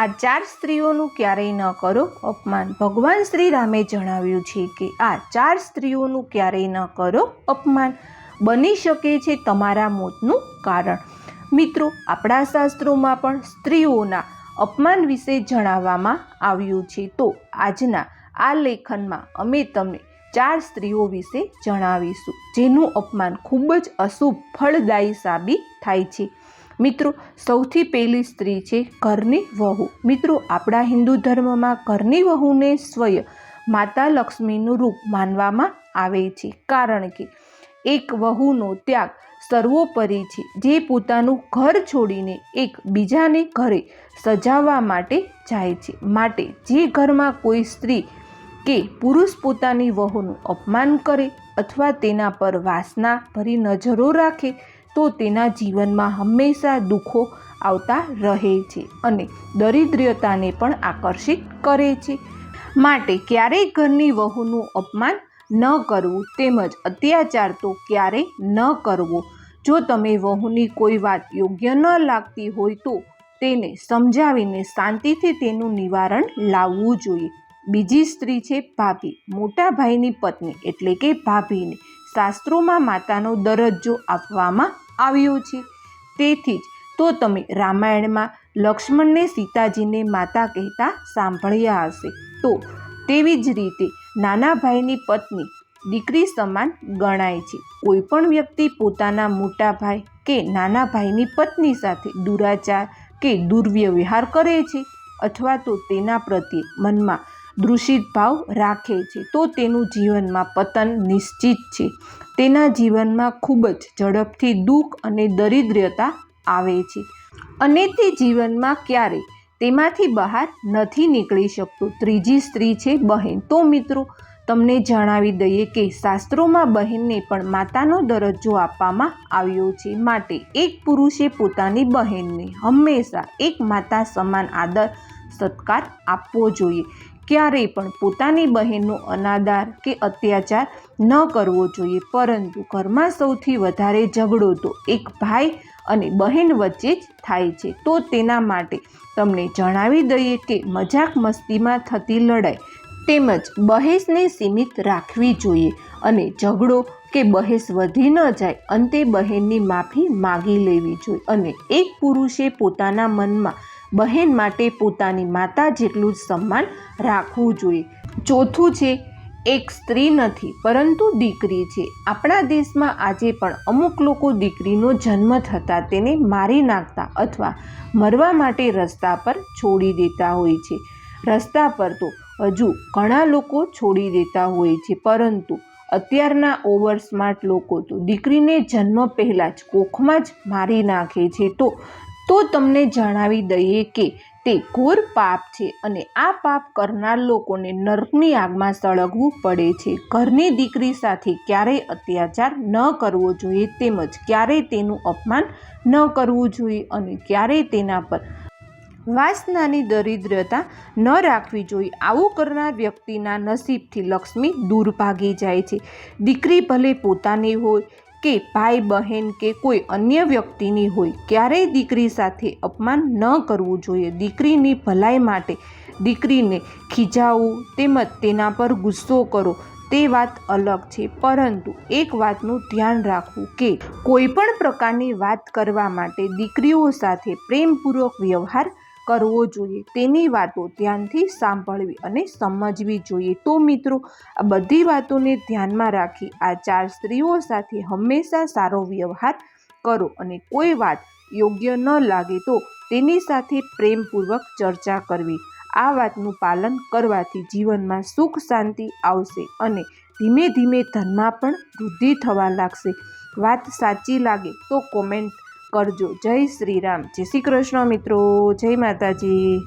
આ ચાર સ્ત્રીઓનું ક્યારેય ન કરો અપમાન. ભગવાન શ્રી રામે જણાવ્યું છે કે આ ચાર સ્ત્રીઓનું ક્યારેય ન કરો અપમાન. બની શકે છે તમારા મોતનું કારણ. મિત્રો, આપણા શાસ્ત્રોમાં પણ સ્ત્રીઓના અપમાન વિશે જણાવવામાં આવ્યું છે. તો આજના આ લેખનમાં અમે તમને ચાર સ્ત્રીઓ વિશે જણાવીશું, જેનું અપમાન ખૂબ જ અશુભ, ફળદાયી સાબિત થાય છે. મિત્રો, સૌથી પહેલી સ્ત્રી છે ઘરની વહુ. મિત્રો, આપણા હિન્દુ ધર્મમાં ઘરની વહુને સ્વયં માતા લક્ષ્મીનું રૂપ માનવામાં આવે છે. કારણ કે એક વહુનો ત્યાગ સર્વોપરી છે. જે પોતાનું ઘર છોડીને એક બીજાને ઘરે સજાવવા માટે જાય છે. માટે જે ઘરમાં કોઈ સ્ત્રી કે પુરુષ પોતાની વહુનું અપમાન કરે અથવા તેના પર વાસના ભરી નજરો રાખે તો તેના જીવનમાં હંમેશા દુઃખો આવતા રહે છે અને દરિદ્રતાને પણ આકર્ષિત કરે છે. માટે ક્યારેય ઘરની વહુનું અપમાન ન કરવું તેમજ અત્યાચાર તો ક્યારેય ન કરવો. જો તમે વહુની કોઈ વાત યોગ્ય ન લાગતી હોય તો તેને સમજાવીને શાંતિથી તેનું નિવારણ લાવવું જોઈએ. બીજી સ્ત્રી છે ભાભી. મોટા ભાઈની પત્ની એટલે કે ભાભીને. શાસ્ત્રોમાં માતાનો દરજ્જો આપવામાં આવ્યો છે. તેથી જ તો તમે રામાયણમાં લક્ષ્મણને સીતાજીને માતા કહેતા સાંભળ્યા હશે. તો તેવી જ રીતે નાના ભાઈની પત્ની દીકરી સમાન ગણાય છે. કોઈ પણ વ્યક્તિ પોતાના મોટા ભાઈ કે નાના ભાઈની પત્ની સાથે દુરાચાર કે દુર્વ્યવહાર કરે છે અથવા તો તેના પ્રત્યે મનમાં દૂષિત ભાવ રાખે છે. તો તેનું જીવનમાં પતન નિશ્ચિત છે. તેના જીવનમાં ખૂબ જ ઝડપથી દુઃખ અને દરિદ્રતા આવે છે. અને તે જીવનમાં ક્યારેય તેમાંથી બહાર નથી નીકળી શકતો. ત્રીજી સ્ત્રી છે બહેન. તો મિત્રો, તમને જણાવી દઈએ કે શાસ્ત્રોમાં બહેનને પણ માતાનો દરજ્જો આપવામાં આવ્યો છે. માટે એક પુરુષે પોતાની બહેનને હંમેશા એક માતા સમાન આદર, સત્કાર આપવો જોઈએ. ક્યારેય પણ પોતાની બહેનનો અનાદાર કે અત્યાચાર ન કરવો જોઈએ. પરંતુ ઘરમાં સૌથી વધારે ઝઘડો તો એક ભાઈ અને બહેન વચ્ચે જ થાય છે. તો તેના માટે તમને જણાવી દઈએ કે મજાક મસ્તીમાં થતી લડાઈ તેમજ બહેસને સીમિત રાખવી જોઈએ અને ઝઘડો કે બહેસ વધી ન જાય અંતે બહેનની માફી માગી લેવી જોઈએ. અને એક પુરુષે પોતાના મનમાં બહેન માટે પોતાની માતા જેટલું જ સન્માન રાખવું જોઈએ. ચોથું છે, એક સ્ત્રી નથી, પરંતુ દીકરી છે. આપણા દેશમાં આજે પણ અમુક લોકો દીકરીનો જન્મ થતાં તેને મારી નાખતા અથવા મરવા માટે રસ્તા પર છોડી દેતા હોય છે. રસ્તા પર તો હજુ ઘણા લોકો છોડી દેતા હોય છે, પરંતુ અત્યારના ઓવર સ્માર્ટ લોકો તો દીકરીને જન્મ પહેલાં જ કોખમાં જ મારી નાખે છે. તો તો તમને જણાવી દઈએ કે તે ઘોર પાપ છે અને આ પાપ કરનાર લોકોને નર્કની આગમાં સળગવું પડે છે. ઘરની દીકરી સાથે ક્યારેય અત્યાચાર ન કરવો જોઈએ તેમજ ક્યારેય તેનું અપમાન ન કરવું જોઈએ અને ક્યારેય તેના પર વાસનાની દરિદ્રતા ન રાખવી જોઈએ. આવું કરનાર વ્યક્તિના નસીબથી લક્ષ્મી દૂર ભાગી જાય છે. દીકરી ભલે પોતાની હોય કે ભાઈ બહેન કે કોઈ અન્ય વ્યક્તિની હોય, ક્યારેય દીકરી સાથે અપમાન ન કરવું જોઈએ. દીકરીની ભલાઈ માટે દીકરીને ખીજાવવું તેમજ તેના પર ગુસ્સો કરો, તે વાત અલગ છે. પરંતુ એક વાતનું ધ્યાન રાખવું કે કોઈ પણ પ્રકારની વાત કરવા માટે દીકરીઓ સાથે પ્રેમપૂર્વક વ્યવહાર કરવો જોઈએ. તેની વાતો ધ્યાનથી સાંભળવી અને સમજવી જોઈએ. તો મિત્રો, આ બધી વાતોને ધ્યાનમાં રાખી આ ચાર સ્ત્રીઓ સાથે હંમેશા સારો વ્યવહાર કરો અને કોઈ વાત યોગ્ય ન લાગે તો તેની સાથે પ્રેમપૂર્વક ચર્ચા કરવી. આ વાતનું પાલન કરવાથી જીવનમાં સુખ શાંતિ આવશે અને ધીમે ધીમે ધનમાં પણ વૃદ્ધિ થવા લાગશે. વાત સાચી લાગે તો કોમેન્ટ કરજો. જય શ્રી રામ જય શ્રી કૃષ્ણ મિત્રો. જય માતાજી.